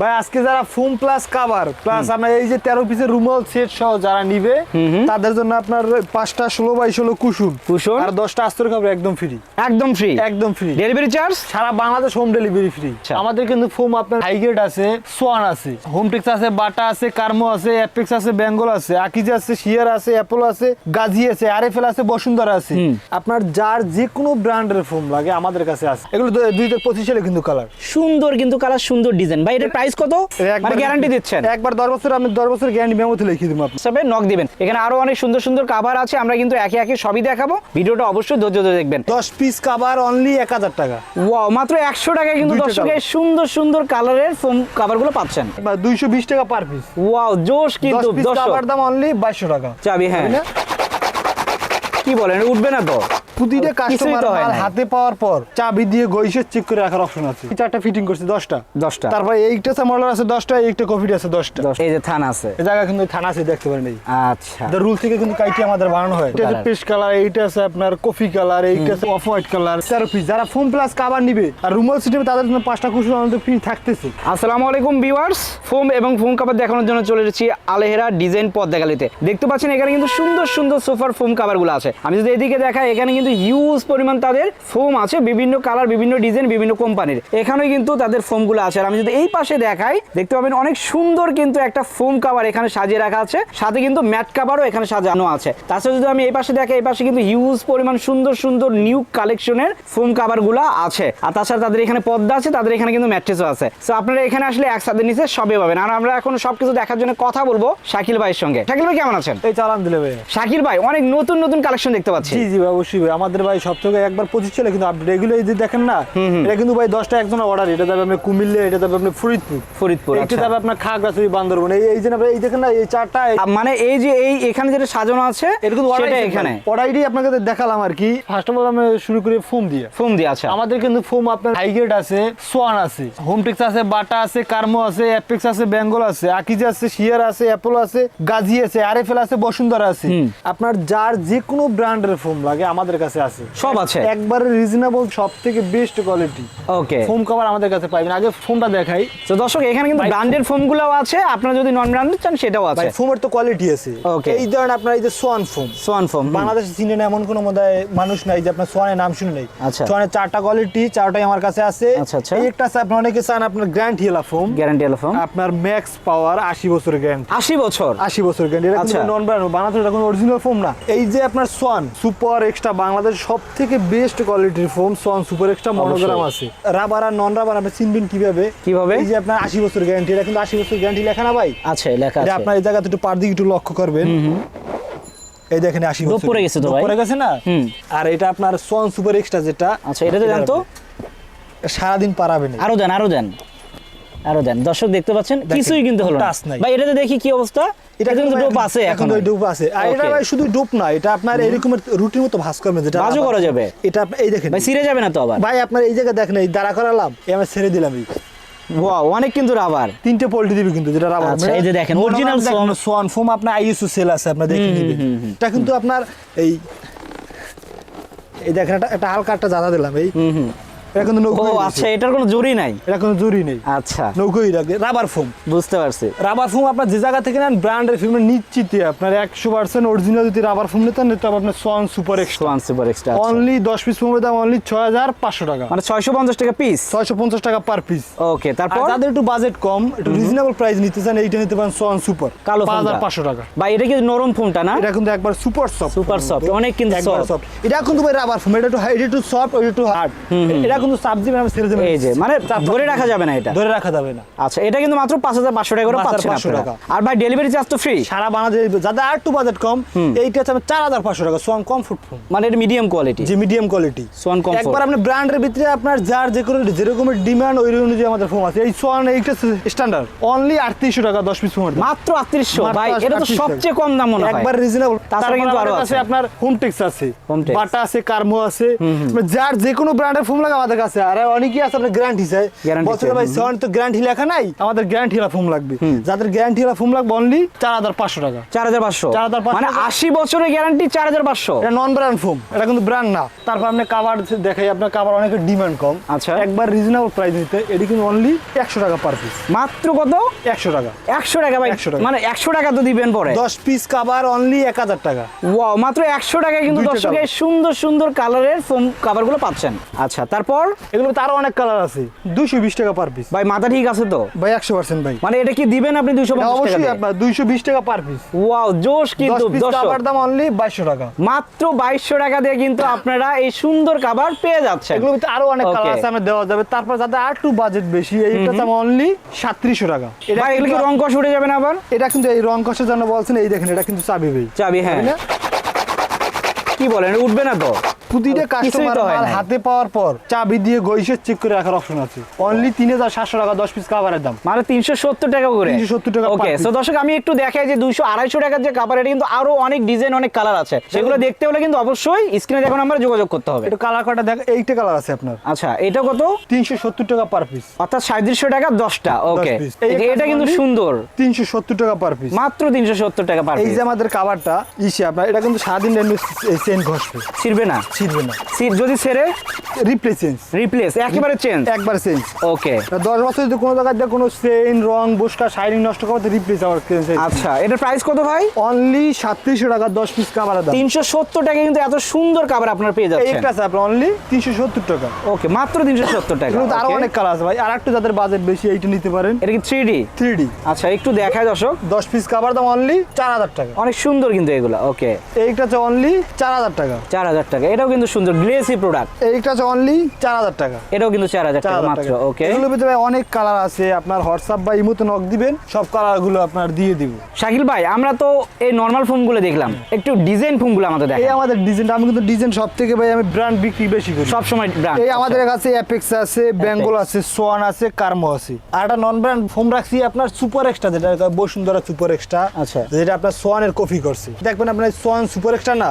ভাই আজকে যারা ফোম প্লাস কাভার প্লাস আপনার এই যে তেরো পিসের রুমাল সেট সহ যারা নিবে তাদের জন্য আপনার পাঁচটা ষোলো বাই ষোলো কুসুম কুশন আর দশটা আস্তর খাবার একদম ফ্রি একদম ফ্রি একদম ফ্রি ডেলিভারি চার্জ সারা বাংলাদেশ হোম ডেলিভারি ফ্রি। আমাদের কিন্তু ফোম আপনার হাইগ্রেড আছে সোয়ান আছে হোমটেক্স আছে বাটা আছে কার্মো আছে অ্যাপেক্স আছে বেঙ্গল আছে আকিজ আছে শিয়ার আছে অ্যাপোলো আছে গাজি আছে আরএফএল আছে বসুন্ধরা আছে। আপনার যার যে কোনো ব্র্যান্ডের ফোম লাগে আমাদের কাছে আছে। এগুলো দুই হাজার পঁচিশ সালে কিন্তু কালার সুন্দর কিন্তু কালার সুন্দর ডিজাইন ভাই এটার প্রাইস কত? মানে গ্যারান্টি দিচ্ছেন। একবার দশ বছর আমি দশ বছর গ্যারান্টি মেমোতে লিখে দিব আপনি হিসাবে নক দিবেন। এখানে আরও অনেক সুন্দর সুন্দর কাভার আছে আমরা কিন্তু একে একে সবই দেখাবো। ভিডিওটা অবশ্যই ধৈর্য ধরে দেখবেন। দশ পিস কাবার অনলি এক হাজার টাকা। ওয়াও মাত্র একশো টাকায় কিন্তু দর্শকের সুন্দর সুন্দর কালারের ফোম কাভারগুলো পাচ্ছেন। বা দুইশো বিশ টাকা পার পিস ওয়াও জোশ কিন্তু পিস দর্শক। কাবার দাম অনলি বাইশশো টাকা। চাবি হ্যাঁ। কি বলেন উঠবে না তো? প্রতিটা কাস্টমার মাল হাতে পাওয়ার পর চাবি দিয়ে গইসে চেক করে রাখার অপশন আছে। চারটা ফিটিং করছে দশটা। দশটা। তারপরে এইটা মডেল আছে দশটা এইটা কফিট আছে দশটা। দশ- এই যে থান আছে। এই জায়গা কিন্তু থানা আছে দেখতে পারেন এই। আচ্ছা। রুল থেকে কিন্তু কাইটি আমাদের বানানো হয়। এটা কালার এইটা আছে আপনার কফি কালার এইটা আছে অফ হোয়াইট কালার পিস যারা ফোম প্লাস নিবে আর রুমাল সিস্টেমে তাদের জন্য পাঁচটা কুশন আমাদের ফ্রি থাকতেছে। আসসালামু আলাইকুম ভিউয়ার্স ফোম এবং ফোম কাভার দেখানোর জন্য চলে এসেছি আলেহেরা ডিজাইন পদ্মা গালিতে দেখতে পাচ্ছেন এখানে কিন্তু সুন্দর সুন্দর সোফার ফোম কাভারগুলো আছে। আমি যদি এদিকে দেখাই এখানে কিন্তু হিউজ পরিমাণ তাদের ফোম আছে বিভিন্ন কালার বিভিন্ন ডিজাইন বিভিন্ন কোম্পানির এখানেও কিন্তু তাদের ফোমগুলো আছে। আর আমি যদি এই পাশে দেখাই দেখতে পাবেন অনেক সুন্দর কিন্তু একটা ফোম কাভার এখানে সাজিয়ে রাখা আছে। সাথে কিন্তু ম্যাট কাভারও এখানে সাজানো আছে। তাছাড়া যদি আমি এই পাশে দেখাই এই পাশে কিন্তু হিউজ পরিমাণ সুন্দর সুন্দর নিউ কালেকশনের ফোম কাভারগুলো আছে। আর তাছাড়া তাদের এখানে পদ্মা আছে তাদের এখানে কিন্তু ম্যাট্রেসও আছে। তো আপনারা এখানে আসলে একসাথে নিচে সবে পাবেন। আর আমরা এখন সবকিছু দেখার জন্য কথা বলব শাকিল ভাইয়ের সঙ্গে। শাকিল ভাই কেমন আছেন? এই চালান দিলে ভাই শাকিল ভাই অনেক নতুন নতুন কালেকশন দেখতে পাচ্ছি। জি জি অবশ্যই আমাদের ভাই সব থেকে একবার পঁচিশ চলে কিন্তু আপডেট এগুলো এই যে দেখেন না এটা কিন্তু ভাই দশটা একজনের অর্ডার এটা যাবে আপনার কুমিল্লা এটা যাবে আপনার ফরিদপুর। ফরিদপুর এটা আচ্ছা। যাবে আপনার খাগড়াছড়ি বান্দরবন। এই এই যে এই দেখেন না এই চারটা মানে এই যে এই এখানে যেটা সাজানো আছে এটা কিন্তু সেটা এখানে? অর্ডারই আপনাকে দেখালাম আর কি। ফার্স্ট অফ অল আমি শুরু করি ফোম দিয়ে। ফোম দিয়ে আছে আমাদের কিন্তু ফোম আপনার হাইগ্রেড আছে সোয়ান আছে হোমটেক্স আছে বাটা আছে কার্মো আছে অ্যাপেক্স আছে বেঙ্গল আছে আকিজ আছে শিয়ার আছে অ্যাপোলো আছে গাজি আছে আরএফএল আছে বসুন্ধরা আছে। আপনার যার যে কোনো ব্র্যান্ডের ফোম লাগে আমাদের কাছে আছে। সব আছে? একবারে রিজনেবল সব থেকে best quality okay foam cover আমাদের কাছে পাইবেন। আগে ফোমটা দেখাই। তো দর্শক এখানে কিন্তু ব্র্যান্ডেড ফোমগুলো আছে। আপনারা যদি নন ব্র্যান্ডেড চান সেটাও আছে। ফোমের তো কোয়ালিটি আছে. এই ধরেন আপনার এই যে সোয়ান ফোম সোয়ান ফোম বাংলাদেশে চিনে না এমন কোনো মধ্যে মানুষ নাই যে আপনার সোয়ানের নাম শুনে নেই। আচ্ছা। সোয়ানের চারটা কোয়ালিটি চারটাই আমার কাছে আছে। আচ্ছা, আচ্ছা। এই একটা আছে আপনি অনেকে চান আপনার গ্র্যান্ড হিলা ফোম গ্যারান্টি এলো ফোম আপনার ম্যাক্স পাওয়ার আশি বছর গ্যারান্টি আশি বছর? আশি বছর গ্যারান্টি এটা আচ্ছা। কিন্তু নন ব্র্যান্ড বাংলাদেশ এটা কোনো অরিজিনাল ফোম না। এই যে আপনার সোয়ান সুপার এক্সট্রা বাংলাদেশ সব থেকে বেস্ট কোয়ালিটির foam swan super extra monogram আছে। রাবার আর নন রাবার আপনি চিনবেন কীভাবে? কীভাবে? এই যে আপনার আশি বছর গ্যারান্টি এটা কিন্তু আশি বছর গ্যারান্টি লেখা না ভাই? আছে লেখা আছে। আপনার এই জায়গাতে একটু পার দিকে একটু লক্ষ্য করবেন। এই দেখেন আশি বছর। পড়ে গেছে তো ভাই। পড়ে গেছে না? হুম। আর এটা আপনার সোয়ান সুপার এক্সট্রা যেটা আচ্ছা এটা তো জান তো সারাদিন পারাবেন আরও দেন আরও দেন। আরও দেন। দর্শক দেখতে পাচ্ছেন কিছুই কিন্তু হলো না। ভাই এটাতে দেখি কি অবস্থা? এটা কিন্তু ডোপ আছে এখন ওই ডোপ আছে। আর এটা ভাই শুধু ডোপ না এটা আপনার এরকমের রুটির মতো ভাস করবে যেটা ভাঁজও করা যাবে। এটা আপনি এই দেখেন। ভাই সিরে যাবে না তো আবার। ভাই আপনার এই জায়গা দেখেন এই দাঁড়া করালাম এই আমি ছেড়ে দিলাম এই। ওয়াও অনেক কিন্তু রাবার তিনটে পোল্ট্রি দিবি কিন্তু যেটা রাবার আচ্ছা, এই যে দেখেন, original Swan- সোয়ান ফোম আপনার আইএসও সেল আছে আপনার দেখে নিবেন এটা কিন্তু আপনার এই এই দেখেন একটা হালকা একটা জাদা দিলাম এই। এটা কিন্তু ও আচ্ছা এটার কোনো জুরি নাই? এটা কোনো জুরি নেই। আচ্ছা। নৌকোই রাখবে রাবার ফোম বুঝতে পারছি। রাবার ফোম আপনার যে জায়গা থেকে নেন ব্র্যান্ডের ফিল্ম নিশ্চিত আপনার একশো পার্সেন্ট অরিজিনাল যদি রাবার ফোম নিতেন নিতে আপনার swan super extra one super extra only দশ পিস ফোমের দাম অনলি ছয় হাজার পাঁচশো টাকা। মানে ছয়শো পঞ্চাশ টাকা পিস ছয়শো পঞ্চাশ টাকা পার পিস ওকে তারপর? যাদের একটু বাজেট কম একটু রিজনেবল প্রাইস নিতে চান এইটা নিতে পারেন সোয়ান সুপার কালো পাঁচ হাজার পাঁচশো টাকা। ভাই এটা কি নরম ফোনটা না? এটা কিন্তু একবার সুপার সফট Super soft, অনেক কিন্তু সফট এটা কিন্তু রাবার ফোম এটা একটু এটা একটু সফট ওইটা একটু হার্ড এটা কিন্তু সাবজি আমি ছেড়ে দেবেন। এই যে মানে ধরে রাখা যাবে না এটা? ধরে রাখা যাবে না। আচ্ছা এটা কিন্তু মাত্র পাঁচ হাজার পাঁচশো টাকা করে 5,500 পাচ্ছেন আপনারা। টাকা। আর ভাই ডেলিভারি চার্জ তো ফ্রি সারা বাংলাদেশ যাদের আর একটু বাজেট কম এইটা হচ্ছে চার হাজার পাঁচশো টাকা সোয়ান কমফোর্ট ফোম মানে এটা মিডিয়াম কোয়ালিটি যে মিডিয়াম কোয়ালিটি সোয়ান কমফোর্ট একবার আপনি ব্র্যান্ডের ভিতরে আপনার যার যে কোনো যেরকমের ডিমান্ড ওই অনুযায়ী আমাদের ফোন আছে। এই সোয়ান এইটা স্ট্যান্ডার্ড অনলি আটত্রিশশো টাকা দশ পিস ফোনের মাত্র আটত্রিশশো? মাত্র ভাই এটা তো সবচেয়ে কম দাম মনে হয়। একবার রিজনেবল তাছাড়া কিন্তু আরও আছে। আপনার হোমটেক্স আছে। Hometex। বাটা আছে কার্মো আছে। মানে যার যে কোনো ব্র্যান্ডের ফোন লাগে আমাদের কাছে আর অনেকেই আছে আপনার গ্যারান্টি চাই। চাই, ভাই। তো গ্যারান্টি লেখা নাই? আমাদের গ্যারান্টি হলা ফোম লাগবে। যাদের গ্যারান্টি হলা ফোম লাগবে অনলি চার হাজার পাঁচশো টাকা। চার হাজার পাঁচশো? 4,500 মানে আশি বছরের গ্যারান্টি চার হাজার পাঁচশো? এটা নন ব্র্যান্ড ফোম এটা কিন্তু ব্র্যান্ড না। তারপর আপনি কাভার দেখাই আপনার কাভার অনেক ডিমান্ড কম। আচ্ছা। একবার রিজনেবল প্রাইস দিতে এটি কিন্তু অনলি একশো টাকা পার পিস মাত্র কত? একশো টাকা। একশো টাকা ভাই। 100 টাকা। মানে একশো টাকা তো দিবেন পরে। দশ পিস কাভার অনলি এক হাজার টাকা। ওয়াও মাত্র একশো টাকায় কিন্তু দর্শকের সুন্দর সুন্দর কালারের ফোম কাভারগুলো পাচ্ছেন। আচ্ছা তারপর? এগুলো আরও অনেক কালার আছে। দুইশো বিশ টাকা পার পিস ভাই মাথা ঠিক আছে তো? ভাই একশো পার্সেন্ট ভাই। মানে এটা কি দিবেন আপনি দুইশো অবশ্যই আপনার দুইশো বিশ টাকা পার পিস ওয়াও জোশ কিন্তু দাম অনলি বাইশশো টাকা। মাত্র বাইশশো টাকা দিয়ে কিন্তু আপনারা এই সুন্দর কাভার পেয়ে যাচ্ছেন। এগুলো আরও অনেক কালার আছে আমরা দেওয়া যাবে। তারপর যাদের আর একটু বাজেট বেশি এইটা দাম অনলি সাতত্রিশশো টাকা। এটা এগুলো কি রং কষ উঠে যাবে না আবার? এটা কিন্তু এই রং কষের জন্য বলছেন এই দেখেন এটা কিন্তু চাবি ভাই। চাবি হ্যাঁ। কি বলেন উঠবে না তো? প্রতিটা কাস্টমার মাল হাতে পাওয়ার পর চাবি দিয়ে গইসে চেক করে রাখার অপশন আছে। অনলি তিন হাজার সাতশো টাকা দশ পিস কাভারের দাম। মানে তিনশো সত্তর টাকা করে? 370 টাকা ওকে। তো দর্শক আমি একটু দেখাই যে দুইশো আড়াইশো টাকার যে কাপড় এটা কিন্তু আরও অনেক ডিজাইন অনেক কালার আছে। সেগুলো দেখতে হলে কিন্তু অবশ্যই স্ক্রিনে দেখুন আমরা যোগাযোগ করতে হবে। এটা কালার কটা দেখ এইটা কালার আছে আপনার। আচ্ছা এটা কত? তিনশো সত্তর টাকা পার পিস অর্থাৎ সাঁত্রিশশো টাকা দশটা। ওকে piece। এই একটা এটা কিন্তু সুন্দর। তিনশো সত্তর টাকা পার পিস মাত্র তিনশো সত্তর টাকা পার এই যে আমাদের কাভারটা ইসে আপনার এটা কিন্তু সারাদিন চেন ঘষবে। ছিড়বে না? ছিড়বে না ছিড়- যদি ছেড়ে রিপ্লেস চেঞ্জ রিপ্লেস একেবারে চেঞ্জ একবার চেঞ্জ ওকে দশ বছর যদি কোনো জায়গায় কোনো চেইন রং বসকা শাইনিং নষ্ট করতে রিপ্লেস আবার আচ্ছা এটার প্রাইস কত ভাই? অনলি সাতত্রিশশো টাকা দশ পিস কাভারের দাম। তিনশো সত্তর টাকা কিন্তু এত সুন্দর কাপড় আপনারা পেয়ে যাচ্ছেন। এইটা আছে আপনার অনলি তিনশো সত্তর টাকা। ওকে মাত্র তিনশো সত্তর টাকা এগুলো তো আরও অনেক কালার আছে ভাই। আর একটু যাদের বাজেট বেশি এইটা নিতে পারেন। এটা কি থ্রি ডি থ্রি ডি আচ্ছা একটু দেখায় দর্শক। দশ পিস কাভার দাম অনলি চার হাজার টাকা। অনেক সুন্দর কিন্তু এগুলো ওকে এইটা আছে অনলি চার হাজার টাকা। চার হাজার টাকা এটাও কিন্তু সুন্দর গ্লেসি প্রোডাক্ট এইটা আছে অনলি চার হাজার টাকা। এটাও কিন্তু চার হাজার চার টাকা মাত্র ওকে এগুলোর ভিতরে অনেক কালার আছে আপনার হোয়াটসঅ্যাপ বা ইমোতে নক দিবেন সব কালারগুলো আপনার দিয়ে দিব। শাকিল ভাই আমরা তো এই নর্মাল ফোনগুলো দেখলাম একটু ডিজাইন ফোনগুলো আমাদের এই আমাদের ডিজাইনটা আমি কিন্তু ডিজাইন সব থেকে ভাই আমি ব্র্যান্ড বিক্রি বেশি করি। সব সময় ব্র্যান্ড এই আমাদের কাছে অ্যাপেক্স আছে বেঙ্গল আছে সোয়ান আছে কার্মো আছে। আর একটা নন ব্র্যান্ড ফোন রাখছি আপনার সুপার এক্সট্রা যেটা বসুন্ধরা সুপার এক্সট্রা আচ্ছা। যেটা আপনার সোয়ানের কপি করছে। দেখবেন আপনার সোয়ান সুপার এক্সট্রা না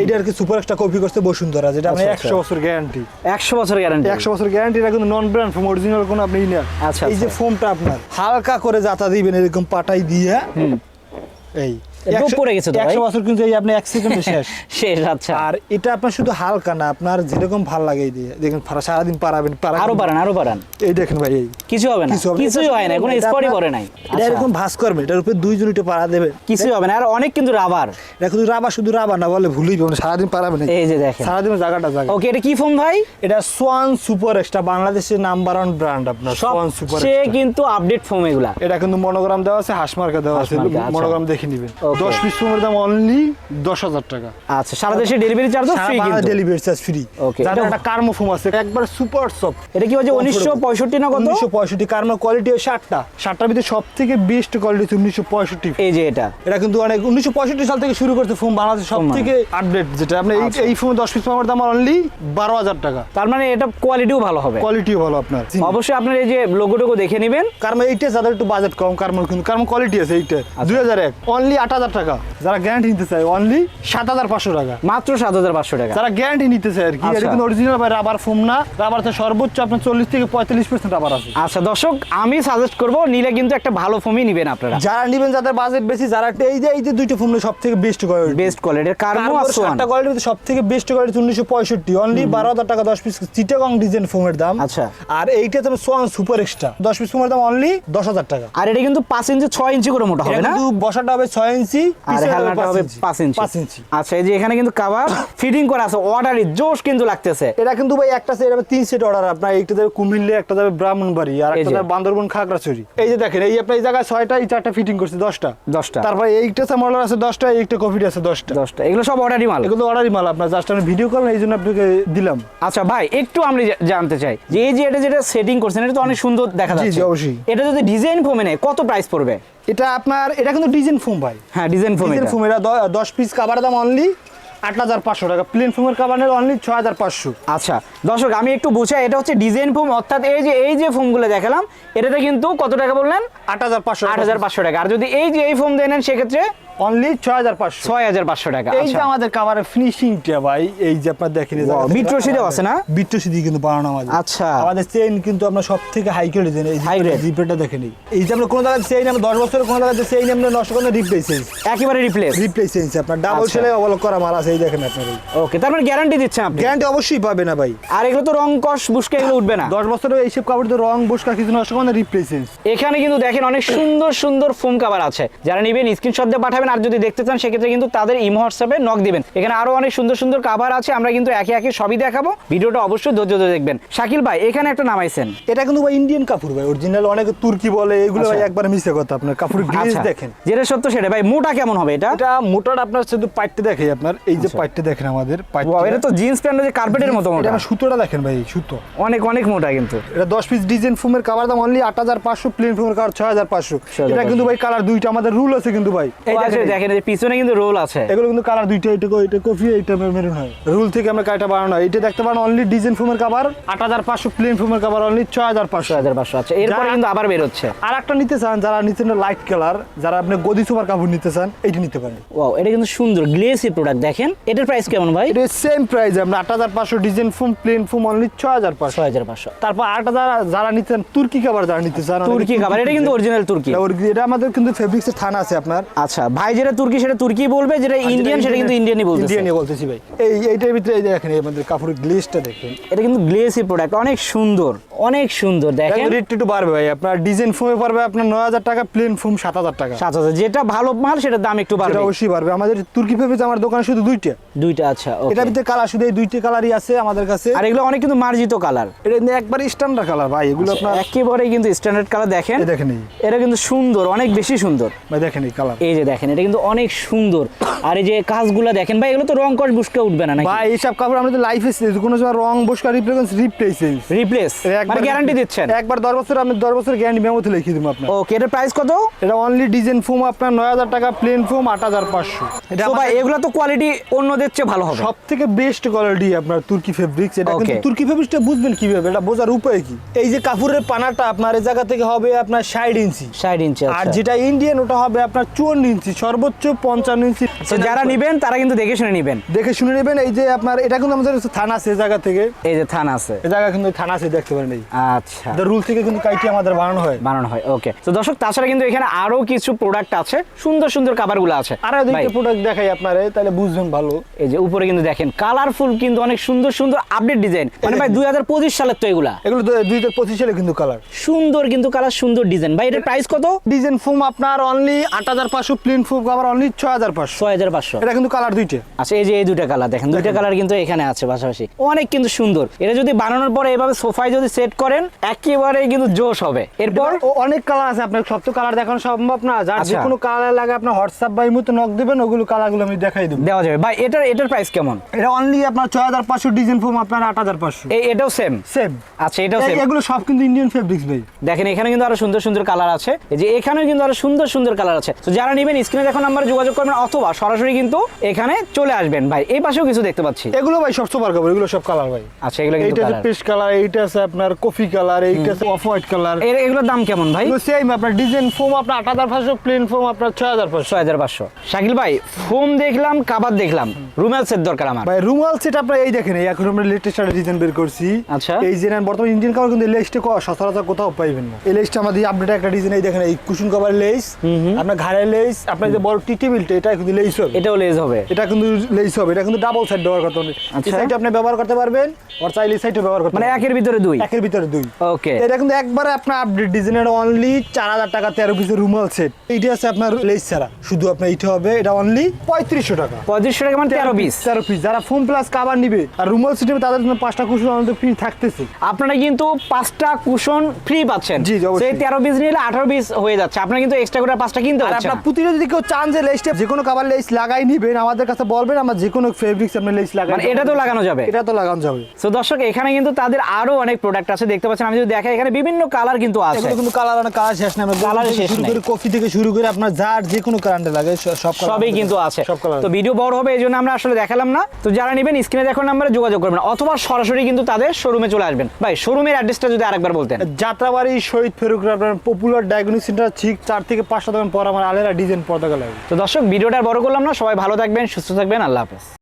এইটা আর কি সুপার এক্সট্রা কপি করছে বসুন্ধরা যেটা আপনার আচ্ছা, একশো বছর গ্যারান্টি একশো বছর গ্যারান্টি একশো বছর গ্যারান্টি এটা কিন্তু নন ব্র্যান্ড ফোম অরিজিনাল কোনো আপনি না আচ্ছা, এই যে ফোনটা ফোমটা আপনার হালকা করে যাতা দিবেন এরকম পাটাই দিয়ে এই। পড়ে গেছে তো ভাই। একশো বছর কিন্তু এই আপনি এক সেকেন্ডে শেষ। শেষ আচ্ছা। আর এটা আপনার শুধু হালকা না আপনার যেরকম ভালো লাগে দিয়ে। দেখেন ফারা- সারাদিন পারাবেন পারাবেন। আরও বাড়ান আরও বাড়ান এই দেখেন ভাই এই। কিছু হবে না কিছুই হয় না কোনো স্পটই পড়ে নাই। এটা আচ্ছা, এরকম ভাস এটার উপরে দুই পাড়া দেবে। কিছুই হবে না আর অনেক কিন্তু রাবার। এটা শুধু রাবা শুধু রাবা না বলে ভুলই পাবেন সারাদিন পারাবেন এই। যে দেখেন। সারাদিন জায়গাটা জায়গা। ওকে এটা কি ফোন ভাই? এটা সোয়ান সুপার এক্সট্রা বাংলাদেশের নাম্বার ওয়ান ব্র্যান্ড আপনার সোয়ান সুপার সবচেয়ে কিন্তু আপডেট ফোম এগুলা। এটা কিন্তু মনোগ্রাম দেওয়া আছে হাসমার্কা দেওয়া আছে। আচ্ছা। মনোগ্রাম দেখে নিবেন. দশ পিস ফোমের দাম অনলি দশ হাজার টাকা। আচ্ছা সারা দেশে ডেলিভারি চার্জ ফ্রি কিন্তু? ডেলিভারি চার্জ ফ্রি Okay, যাদের একটা কার্মো ফোম আছে একবার সুপার সফট এটা কি হচ্ছে উনিশশো পঁয়ষট্টি না কত? উনিশশো পঁয়ষট্টি কার্মো কোয়ালিটি ষাটটা ষাটটার ভিতরে সব থেকে বেস্ট কোয়ালিটি হচ্ছে উনিশশো পঁয়ষট্টি। এই যে এটা। এটা কিন্তু অনেক উনিশশো পঁয়ষট্টি সাল থেকে শুরু করছে ফোন বাংলাদেশ সব থেকে আপডেট যেটা। আপনি এই আচ্ছা। এই ফোন দশ পিস পাওয়ার দাম অনলি বারো হাজার টাকা। তার মানে এটা কোয়ালিটিও ভালো হবে। কোয়ালিটিও ভালো আপনার। অবশ্যই আপনার এই যে লোগোটোগো দেখে নেবেন। কারণ এইটা যাদের একটু বাজেট কম। কারণ কিন্তু কারণ কোয়ালিটি আছে এইটা আচ্ছা। দুই হাজার এক। অনলি আট হাজার টাকা। যারা গ্যারান্টি নিতে চায় অনলি সাত হাজার পাঁচশো টাকা। মাত্র সাত হাজার পাঁচশো টাকা। যারা গ্যারান্টি নিতে চায় আর কি এটা আচ্ছা। কিন্তু অরিজিনাল ভাই রাবার ফোম না। রাবার সর্বোচ্চ আপনার চল্লিশ থেকে পঁয়তাল্লিশ পার্সেন্ট রাবার আছে। আচ্ছা দর্শক আমি সাজেস্ট করব নিলে কিন্তু একটা ভালো ফোমই নেবেন আপনারা। যারা নিবেন যাদের বাজেট বেশি যারা একটা- এই যে এই যে দুইটা ফোন সব থেকে বেস্ট কোয়ালিটি বেস্ট কোয়ালিটির সোয়ান সাতটা কোয়ালিটির সব থেকে বেস্ট কোয়ালিটি উনিশশো পঁয়ষট্টি। অনলি বারো হাজার টাকা দশ পিস চিটাগং ডিজাইন ফোমের দাম। আচ্ছা। আর এইটা তোমার সোয়ান সুপার এক্সট্রা দশ পিস ফোমের দাম অনলি দশ হাজার টাকা। আর এটা কিন্তু পাঁচ ইঞ্চি ছয় ইঞ্চি করে মোটা হবে না? বসাটা হবে ছয় ইঞ্চি আর পিছনে হেলনাটা হবে পাঁচ ইঞ্চি পাঁচ ইঞ্চি আচ্ছা এই যে এখানে কিন্তু কাভার ফিটিং করা আছে অর্ডারই জোশ কিন্তু লাগতেছে। এটা কিন্তু ভাই একটা সেট তিন সেট অর্ডার আপনার একটা যাবে কুমিল্লে একটা যাবে ব্রাহ্মণবাড়ি আর একটা যাবে বান্দরবন খাগড়াছড়ি। এই যে দেখেন এই আপনার এই জায়গায় ছয়টা এই চারটা ফিটিং করছে দশটা। দশটা। তারপরে এইটা মডেল আছে দশটা এইটা কফিট আছে দশটা। দশটা। এগুলো সব অর্ডারই মাল। এগুলো অর্ডারই মাল আপনার জাস্ট আমি ভিডিও করেন এই জন্য আপনাকে দিলাম। আচ্ছা ভাই একটু আমরা জা- জানতে চাই। যে এই যে এটা যেটা সেটিং করছেন এটা তো অনেক সুন্দর দেখা জি, জি, যাচ্ছে। অবশ্যই। এটা যদি ডিজাইন ফোমে নেয় কত প্রাইস পড়বে? এটা আপনার এটা কিন্তু ডিজাইন ফোম ভাই। হ্যাঁ ডিজাইন ফোম ডিজাইন এটা। ফোম দশ পিস কাভার দাম অনলি আট হাজার পাঁচশো টাকা। প্লেন ফোমের কাবার নিলে অনলি ছয় হাজার পাঁচশো। আচ্ছা দর্শক আমি একটু বুঝাই এটা হচ্ছে ডিজাইন ফোম অর্থাৎ এই যে এই যে ফোমগুলো দেখালাম এটাতে কিন্তু কত টাকা বললেন? আট হাজার পাঁচশো আট হাজার পাঁচশো টাকা। আর যদি এই যে এই ফোম দেন সেক্ষেত্রে অনলি ছয় হাজার পাঁচশো। ছয় হাজার পাঁচশো টাকা এই যে আচ্ছা। আমাদের কাভারের ফিনিশিংটা ভাই এই যে আপনার দেখেন এই Wow, জায়গা থেকে- বিট রশিদেও আছে না? বিট রশিদি কিন্তু বানানো আমাদের। আচ্ছা। আমাদের চেইন কিন্তু আমরা সব হাই দেন এই। জিপেটা দেখেন এই। এই যে আমরা কোনো জায়গায় চেইন আমরা দশ বছরের কোনো জায়গায় চেইন আমরা নষ্ট করে রিপ্লেসেন্স একেবারে রিপ্লেস রিপ্লেসেন্স আপনার। ডাবল আচ্ছা। অবলক করা মাল আছে এই দেখেন আপনার। ওকে তার মানে গ্যারান্টি দিচ্ছেন আপনি? গ্যারান্টি অবশ্যই পাবে না ভাই। আর এগুলো তো রং কস বুসকে এগুলো উঠবে না। দশ বছরের এইসব কাপড় তো রং বসকা কিছু নষ্ট করে রিপ্লেসেন্স এখানে কিন্তু দেখেন অনেক সুন্দর সুন্দর ফোম কাভার আছে। যারা নেবেন স্ক্রিনশট দিয়ে পাঠাবেন। আর যদি দেখতে চান সেক্ষেত্রে কিন্তু তাদের ইমো হোয়াটসঅ্যাপে নক দিবেন। এখানে আরও অনেক সুন্দর সুন্দর কাভার আছে আমরা কিন্তু একে একে সবই দেখাবো। ভিডিওটা অবশ্যই ধৈর্য ধরে দেখবেন। শাকিল ভাই এখানে একটা নামাইছেন। এটা কিন্তু ভাই ইন্ডিয়ান কাপড় ভাই অরিজিনাল অনেকে তুর্কি বলে এগুলো ভাই আচ্ছা। একবার মিশে কথা আপনার। কাপড়ের গ্লেজ আচ্ছা দেখেন। যেটা সত্য সেটা। ভাই মোটা কেমন হবে এটা? এটা মোটার আপনার শুধু পাইটটা দেখে আপনার এই যে পাইটটা দেখেন আমাদের পাইটটা। এটা তো জিন্স প্যান্ট যে কার্পেটের মতো মোটা। আমার সুতোটা দেখেন ভাই সুতো। অনেক অনেক মোটা কিন্তু। এটা দশ পিস ডিজাইন ফোমের কাভার দাম অনলি আট হাজার পাঁচশো প্লেন ফোমের কাভার ছয় হাজার পাঁচশো। 6,500 এটা কিন্তু ভাই কালার দুইটা আমাদের রুল আছে কিন্তু ভাই। এই আচ্ছা, দেখেন। পিছনে কিন্তু রোল আছে। এগুলো কিন্তু কালার দুইটা এটা এটা কফি এটা মেরুন হয়। রুল থেকে আমরা কাইটা বানানো এটা দেখতে পারেন অনলি ডিজাইন ফোমের কাভার আট হাজার পাঁচশো প্লেন ফোমের কাভার অনলি ছয় হাজার পাঁচশো। হাজার পাঁচশো আচ্ছা। এরপরে কিন্তু আবার আর একটা নিতে চান যারা নিচ্ছেন লাইট কালার যারা আপনি গদি সুপার কাপড় নিতে চান এইটি নিতে পারেন। ওয়াও এটা কিন্তু সুন্দর গ্লেসি প্রোডাক্ট দেখেন। এটার প্রাইস কেমন ভাই? এটা সেম প্রাইস আমরা আট হাজার পাঁচশো design foam plain foam only ছয় হাজার পাঁচশো। হাজার পাঁচশো। তারপর আট হাজার যারা নিচ্ছেন তুর্কি কাবার যারা নিতে চান তুর্কি খাবার এটা কিন্তু অরিজিনাল তুর্কি। এটা এটা আমাদের কিন্তু ফেব্রিক্সের থানা আছে আপনার। আচ্ছা ভাই যেটা তুর্কি সেটা তুর্কি বলবে যেটা ইন্ডিয়ান সেটা কিন্তু ইন্ডিয়ানই বলতেছে। ইন্ডিয়ানই বলতেছি ভাই। এই এইটার ভিতরে এই যে দেখেন এই আমাদের কাপড়ের গ্লেজটা দেখেন। এটা কিন্তু গ্লেসি প্রোডাক্ট অনেক সুন্দর অনেক সুন্দর দেখেন। রেট একটু বাড়বে ভাই। আপনার ডিজাইন ফোমে পারবে আপনার নয় হাজার টাকা প্লেন ফোম সাত হাজার টাকা। সাত হাজার যেটা ভালো মাল সেটার দাম একটু এটা বাড়বে। অবশ্যই বাড়বে। আমাদের তুর্কি ফেব্রিক্স আমার দোকানে শুধু দুইটা। দুইটা আচ্ছা okay। এটার ভিতরে কালার শুধু এই দুইটা কালারই আছে আমাদের কাছে। আর এগুলো অনেক কিন্তু মার্জিত কালার এটা কিন্তু একবার স্ট্যান্ডার্ড কালার ভাই এগুলো আপনার একেবারে কিন্তু স্ট্যান্ডার্ড কালার দেখেন। এই দেখেন এটা কিন্তু সুন্দর অনেক বেশি সুন্দর। ভাই দেখেন এই কালার এই যে দেখেন এটা কিন্তু অনেক সুন্দর। আর এই যে কাজগুলো দেখেন ভাই এগুলো তো রং কস বুসকে উঠবে না ভাই এইসব কাপড় আমরা আমাদের লাইফে কোনো সময় রং বসকা রিপ্লেসেন্স রিপ্লেসেন্স রিপ্লেস মানে গ্যারান্টি দিচ্ছেন? একবার দশ বছর আমি দশ বছর গ্যারান্টি মেমোতে লিখে দিব আপনার ওকে এটার প্রাইস কত? এটা অনলি ডিজাইন ফোম আপনার নয় হাজার টাকা প্লেন ফোম আট হাজার পাঁচশো। এটা ভাই এগুলো তো কোয়ালিটি অন্যদের চেয়ে ভালো হবে। সব থেকে বেস্ট কোয়ালিটি আপনার তুর্কি ফেব্রিক্স এটা কিন্তু তুর্কি ফেব্রিক্সটা বুঝবেন কীভাবে? এটা বোঝার উপায় কি? এই যে কাপড়ের পানাটা আপনার এই জায়গা থেকে হবে আপনার ষাট ইঞ্চি। ষাট ইঞ্চি আর আচ্ছা। যেটা ইন্ডিয়ান ওটা হবে আপনার চুয়ান্ন ইঞ্চি। সর্বোচ্চ পঞ্চান্ন ইঞ্চি যারা নিবেন তারা কিন্তু দেখে শুনে নিবেন। দেখে শুনে নেবেন এই যে আপনার এটা কিন্তু আমাদের থানা আছে জায়গা থেকে। এই যে থান আছে। এই জায়গা কিন্তু থানা আছে দেখতে পারেন এই। আচ্ছা। রুল থেকে কিন্তু কাইটি আমাদের বানানো হয়। বানানো হয় ওকে তো দর্শক তাছাড়া কিন্তু এখানে আরও কিছু প্রোডাক্ট আছে সুন্দর সুন্দর কাবারগুলো আছে। আর দুইটা প্রোডাক্ট দেখাই আপনারে তাহলে বুঝবেন ভালো। এই যে উপরে কিন্তু দেখেন কালারফুল কিন্তু অনেক সুন্দর সুন্দর আপডেট ডিজাইন মানে ভাই দুই হাজার পঁচিশ সালের তো এগুলা। এগুলো দুই হাজার পঁচিশ সালে কিন্তু কালার সুন্দর কিন্তু কালার সুন্দর ডিজাইন ভাই এটার প্রাইস কত? ডিজাইন ফোম আপনার অনলি আট হাজার পাঁচশো প্লেন আবার অনলি ছয় হাজার পাঁচশো। ছয় হাজার পাঁচশো। এটা কিন্তু কালার দুইটা। আচ্ছা এই যে এই দুইটা কালার দেখেন দুইটা কালার কিন্তু এখানে আছে পাশাপাশি। অনেক কিন্তু সুন্দর। এটা যদি বানানোর পরে এভাবে সোফায় যদি সেট করেন একেবারে কিন্তু জোশ হবে। এরপর অনেক কালার আছে আপনার সব তো কালার দেখানো সম্ভব না। যার। যে কোনো কালার লাগে আপনার হোয়াটসঅ্যাপ বা ইমুতে নক দেবেন ওগুলো কালারগুলো আমি দেখাই দেবো। দেওয়া যাবে। ভাই এটার এটার প্রাইস কেমন? এটা অনলি আপনার ছয় হাজার পাঁচশো ডিজাইন ফোম আপনার আট হাজার পাঁচশো। এটাও সেম সেম আচ্ছা এটাও সেম এগুলো সব কিন্তু ইন্ডিয়ান ফেব্রিক্স ভাই। দেখেন এখানে কিন্তু আরও সুন্দর সুন্দর কালার আছে। এই যে এখানেও কিন্তু আরও সুন্দর সুন্দর কালার আছে। তো যারা নেবেন স্ক্রিনে দেখুন নাম্বারে যোগাযোগ করবেন অথবা সরাসরি কিন্তু এখানে চলে আসবেন। ভাই এই পাশেও কিছু দেখতে পাচ্ছি। এগুলো ভাই সব সুপার কাপড় এগুলো সব কালার ভাই। আচ্ছা এগুলো কিন্তু আছে কালার পেস্ট কালার এইটা আছে আপনার কফি কালার এইটা আছে অফ হোয়াইট কালারের এগুলোর দাম কেমন ভাই? সেম আপনার ডিজাইন ফোম আপনার আট হাজার পাঁচশো প্লেন ফোম আপনার ছয় হাজার পাঁচশো। ছয় হাজার পাঁচশো। শাকিল ভাই ফোম দেখলাম কাবার দেখলাম। রুমাল সেট দরকার আমার। ভাই রুমাল সেট আপনার এই দেখেন এই এখন আমরা লেটেস্ট একটা ডিজাইন বের করছি। আচ্ছা। এই যে বর্তমানে ইন্ডিয়ান কাভার কিন্তু লেসটা সচরাচর কোথাও পাইবেন না। এই লেসটা আমাদের আপডেট একটা ডিজাইন এই দেখেন এই কুশন কভার লেস আপনার ঘাড়ের লেস আপনার যে বড় টি টেবিলটা এটা কিন্তু লেস হবে। এটাও লেজ হবে। এটা কিন্তু লেস হবে এটা কিন্তু ডাবল সাইড ব্যবহার করতে হবে। এই আচ্ছা। সাইডে আপনি ব্যবহার করতে পারবেন আর চাইলে ব্যবহার করতে মানে একের ভিতরে দুই? একের ভিতরে দুই। ওকে এটা কিন্তু একবারে আপনার আপডেট ডিজাইনের অনলি চার হাজার টাকা তেরো পিসের রুমাল সেট এইটা আছে আপনার লেস ছাড়া। শুধু আপনার এইটা হবে এটা অনলি পঁয়ত্রিশশো টাকা। পঁয়ত্রিশশো টাকা মানে তেরো পিস তেরো পিস যারা ফোম প্লাস কাবার নিবে আর রুমাল সেট নেবে তাদের জন্য পাঁচটা কুশন ফ্রি থাকতেছে। আপনারা কিন্তু পাঁচটা কুশন ফ্রি পাচ্ছেন। জি, অবশ্যই। সেই তেরো পিস নিলে আঠারো পিস হয়ে যাচ্ছে। আপনারা কিন্তু এক্সট্রা করে পাঁচটা কিনতে আর পারছেন আপনার পুতিরে যদি কেউ চান যে লেসটা যে কোনো কাবার লেস লাগাই নিবেন আমাদের কাছে বলবেন আমার যে কোনো ফেব্রিক্স আপনি লেস লাগান মানে এটা তো লাগানো যাবে? এটা তো লাগানো যাবে। তো দর্শক এখানে কিন্তু তাদের আরও অনেক প্রোডাক্ট আছে দেখতে পাচ্ছেন আমি যদি দেখাই এখানে বিভিন্ন কালার কিন্তু আছে। কিন্তু কালার অনেক কালার শেষ না কালার শেষ শুরু করে কফি থেকে শুরু করে আপনার যার যে কোনো কালারে লাগে সব সবই কিন্তু আছে। সব কালার তো ভিডিও বড় হবে এজন্য আমরা আসলে দেখালাম না। তো যারা নেবেন স্ক্রিনে দেখো নাম্বারে যোগাযোগ করবেন অথবা সরাসরি কিন্তু তাদের শোরুমে চলে আসবেন। ভাই শোরুমের অ্যাড্রেসটা যদি আরেকবার বলতেন। যাত্রাবাড়ি শহীদ ফেরুক আপনার পপুলার ডায়াগনস্টিক সেন্টার ঠিক চার থেকে পাঁচটা দোকান পর আমার আলেরা ডিজাইন পর টাকা লাগবে। তো দর্শক, ভিডিওটা বড় করলাম না, সবাই ভালো থাকবেন, সুস্থ থাকবেন, আল্লাহ হাফেজ।